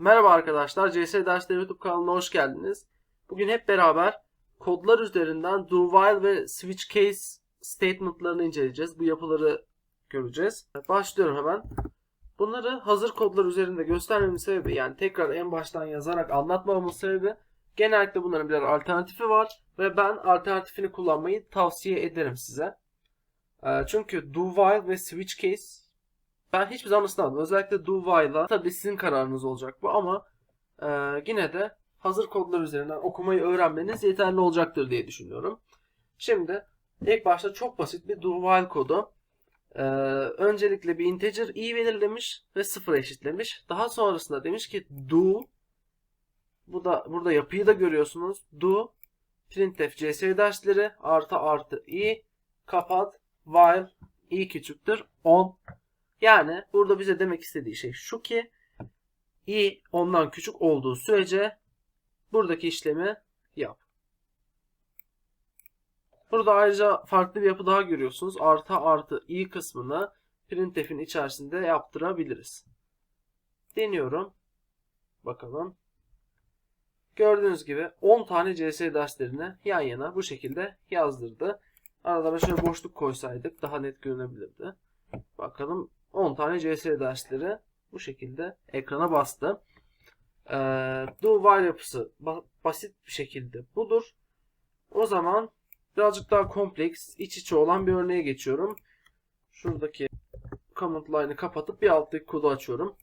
Merhaba arkadaşlar, CS Dersleri YouTube kanalına hoş geldiniz. Bugün hep beraber kodlar üzerinden do while ve switch case statement'larını inceleyeceğiz. Bu yapıları göreceğiz. Başlıyorum hemen. Bunları hazır kodlar üzerinde göstermemin sebebi yani tekrar en baştan yazarak anlatmamın sebebi genellikle bunların birer alternatifi var ve ben alternatifini kullanmayı tavsiye ederim size. Ee, Çünkü do while ve switch case ben hiçbir zaman ısınamadım. Özellikle do while'a tabii sizin kararınız olacak bu ama e, yine de hazır kodlar üzerinden okumayı öğrenmeniz yeterli olacaktır diye düşünüyorum. Şimdi ilk başta çok basit bir do while kodu. Ee, öncelikle bir integer i belirlemiş ve sıfır eşitlemiş. Daha sonrasında demiş ki do bu da burada yapıyı da görüyorsunuz. Do printf cs dersleri artı artı i kapat while i küçüktür 10 yani burada bize demek istediği şey şu ki i ondan küçük olduğu sürece buradaki işlemi yap. Burada ayrıca farklı bir yapı daha görüyorsunuz. Artı artı i kısmını printf'in içerisinde yaptırabiliriz. Deniyorum. Bakalım. Gördüğünüz gibi 10 tane CS derslerini yan yana bu şekilde yazdırdı. Aralara şöyle boşluk koysaydık daha net görünebilirdi. Bakalım 10 tane CS dersleri bu şekilde ekrana bastı. Ee, do yapısı ba- basit bir şekilde budur. O zaman birazcık daha kompleks, iç içe olan bir örneğe geçiyorum. Şuradaki command line'ı kapatıp bir alttaki kodu açıyorum.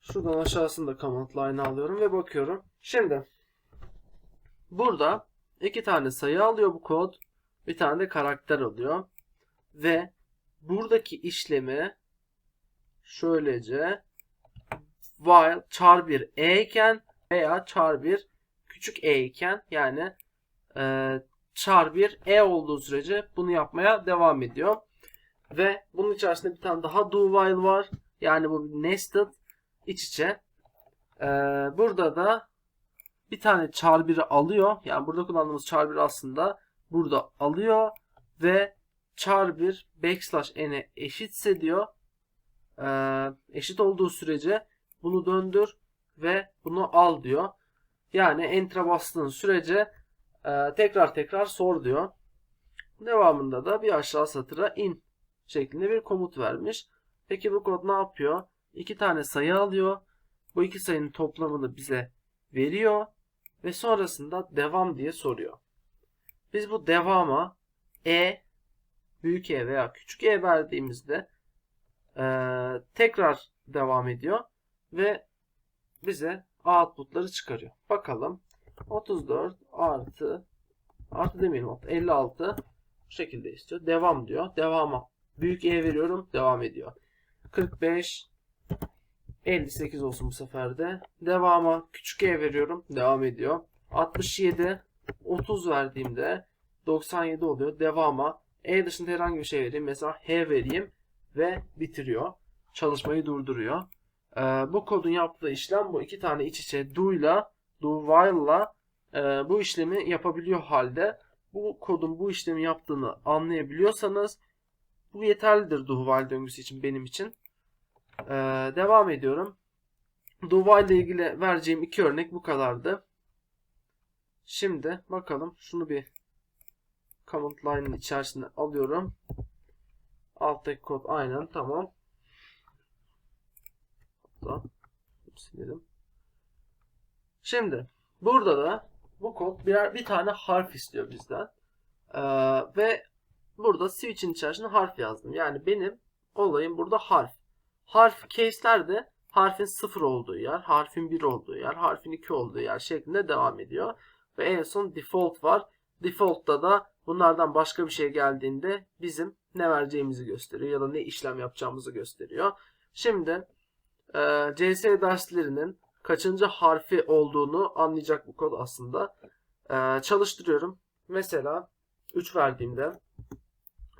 Şuradan aşağısında da command line'ı alıyorum ve bakıyorum. Şimdi burada iki tane sayı alıyor bu kod. Bir tane de karakter alıyor. Ve buradaki işlemi şöylece while char bir e iken veya char bir küçük e iken yani e, char bir e olduğu sürece bunu yapmaya devam ediyor. Ve bunun içerisinde bir tane daha do while var. Yani bu bir nested iç içe. E, burada da bir tane char 1'i alıyor. Yani burada kullandığımız char 1 aslında burada alıyor ve char 1 backslash n'e eşitse diyor. E, eşit olduğu sürece bunu döndür ve bunu al diyor. Yani enter'a bastığın sürece e, tekrar tekrar sor diyor. Devamında da bir aşağı satıra in şeklinde bir komut vermiş. Peki bu kod ne yapıyor? İki tane sayı alıyor. Bu iki sayının toplamını bize veriyor ve sonrasında devam diye soruyor. Biz bu devama e büyük E veya küçük E verdiğimizde e, tekrar devam ediyor ve bize output'ları çıkarıyor. Bakalım 34 artı artı demeyelim 56 bu şekilde istiyor. Devam diyor. Devama büyük E veriyorum. Devam ediyor. 45 58 olsun bu sefer de. Devama küçük E veriyorum. Devam ediyor. 67 30 verdiğimde 97 oluyor. Devama E dışında herhangi bir şey vereyim. Mesela H vereyim ve bitiriyor. Çalışmayı durduruyor. Ee, bu kodun yaptığı işlem bu. iki tane iç içe do ile do while'la e, bu işlemi yapabiliyor halde bu kodun bu işlemi yaptığını anlayabiliyorsanız bu yeterlidir do while döngüsü için benim için. Ee, devam ediyorum. Do while ile ilgili vereceğim iki örnek bu kadardı. Şimdi bakalım şunu bir command line'ın içerisine alıyorum. Alttaki kod aynen tamam. Hatta silelim. Şimdi burada da bu kod birer bir tane harf istiyor bizden. Ee, ve burada switch'in içerisine harf yazdım. Yani benim olayım burada harf. Harf case'lerde harfin 0 olduğu yer, harfin 1 olduğu yer, harfin 2 olduğu yer şeklinde devam ediyor. Ve en son default var. Default'ta da bunlardan başka bir şey geldiğinde bizim ne vereceğimizi gösteriyor ya da ne işlem yapacağımızı gösteriyor. Şimdi e, CS derslerinin kaçıncı harfi olduğunu anlayacak bu kod aslında. E, çalıştırıyorum. Mesela 3 verdiğimde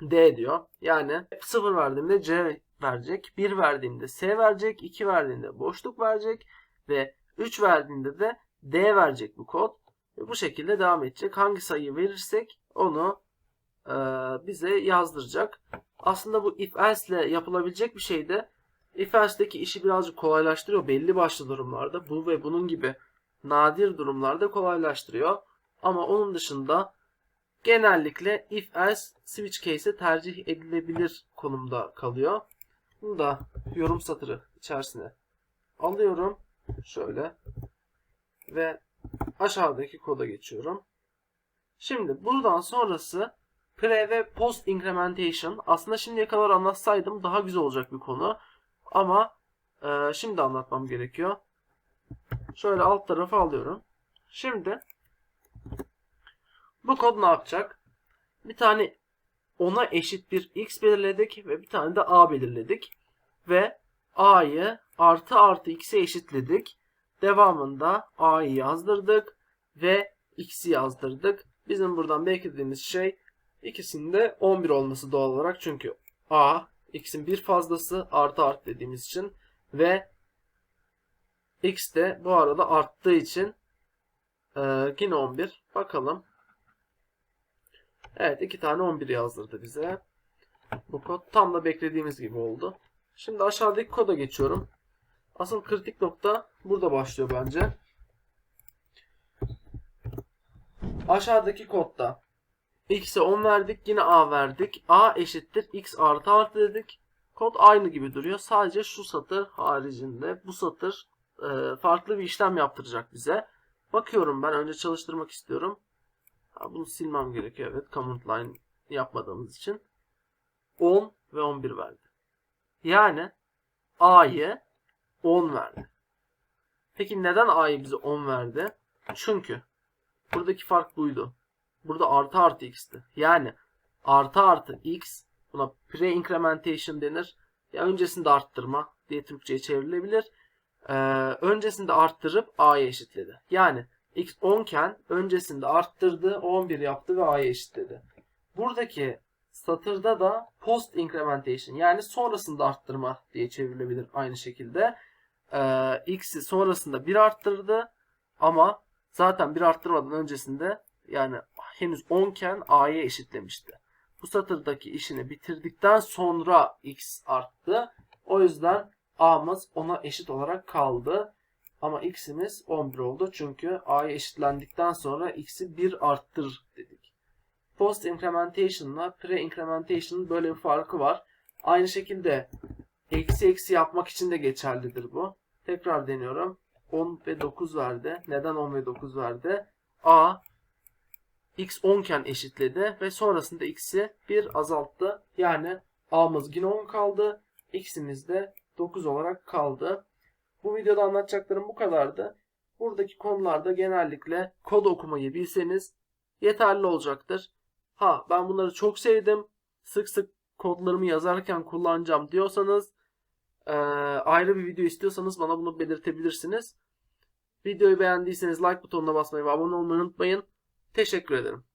D diyor. Yani 0 verdiğimde C verecek. 1 verdiğimde S verecek. 2 verdiğimde boşluk verecek. Ve 3 verdiğinde de D verecek bu kod. Ve bu şekilde devam edecek. Hangi sayıyı verirsek onu e, bize yazdıracak. Aslında bu if else ile yapılabilecek bir şey de if else'deki işi birazcık kolaylaştırıyor belli başlı durumlarda. Bu ve bunun gibi nadir durumlarda kolaylaştırıyor. Ama onun dışında genellikle if else switch case'e tercih edilebilir konumda kalıyor. Bunu da yorum satırı içerisine alıyorum. Şöyle ve aşağıdaki koda geçiyorum. Şimdi buradan sonrası pre ve post incrementation. Aslında şimdiye kadar anlatsaydım daha güzel olacak bir konu. Ama e, şimdi anlatmam gerekiyor. Şöyle alt tarafa alıyorum. Şimdi bu kod ne yapacak? Bir tane ona eşit bir x belirledik ve bir tane de a belirledik. Ve a'yı artı artı x'e eşitledik. Devamında a'yı yazdırdık ve x'i yazdırdık. Bizim buradan beklediğimiz şey ikisinde 11 olması doğal olarak. Çünkü a x'in bir fazlası artı artı dediğimiz için ve x de bu arada arttığı için e, yine 11. Bakalım. Evet iki tane 11 yazdırdı bize. Bu kod tam da beklediğimiz gibi oldu. Şimdi aşağıdaki koda geçiyorum. Asıl kritik nokta burada başlıyor bence. Aşağıdaki kodda x'e 10 verdik yine a verdik. a eşittir x artı artı dedik. Kod aynı gibi duruyor. Sadece şu satır haricinde bu satır e, farklı bir işlem yaptıracak bize. Bakıyorum ben önce çalıştırmak istiyorum. Ha, bunu silmem gerekiyor evet command line yapmadığımız için. 10 ve 11 verdi. Yani a'yı 10 verdi. Peki neden a'yı bize 10 verdi? Çünkü buradaki fark buydu. Burada artı artı x'ti. Yani artı artı x buna pre-incrementation denir. Ya öncesinde arttırma diye Türkçe'ye çevrilebilir. Ee, öncesinde arttırıp a'ya eşitledi. Yani x 10 iken öncesinde arttırdı, 11 yaptı ve a'ya eşitledi. Buradaki satırda da post incrementation yani sonrasında arttırma diye çevrilebilir aynı şekilde. Ee, x'i sonrasında 1 arttırdı ama zaten 1 arttırmadan öncesinde yani henüz 10 iken a'ya eşitlemişti. Bu satırdaki işini bitirdikten sonra x arttı. O yüzden a'mız ona eşit olarak kaldı. Ama x'imiz 11 oldu. Çünkü a'ya eşitlendikten sonra x'i 1 arttır dedik. Post incrementation ile pre incrementation'ın böyle bir farkı var. Aynı şekilde eksi eksi yapmak için de geçerlidir bu. Tekrar deniyorum. 10 ve 9 verdi. Neden 10 ve 9 verdi? A x 10 iken eşitledi ve sonrasında x'i 1 azalttı. Yani a'mız yine 10 kaldı. x'imiz de 9 olarak kaldı. Bu videoda anlatacaklarım bu kadardı. Buradaki konularda genellikle kod okumayı bilseniz yeterli olacaktır. Ha ben bunları çok sevdim. Sık sık kodlarımı yazarken kullanacağım diyorsanız eee, ayrı bir video istiyorsanız bana bunu belirtebilirsiniz. Videoyu beğendiyseniz like butonuna basmayı ve abone olmayı unutmayın. Teşekkür ederim.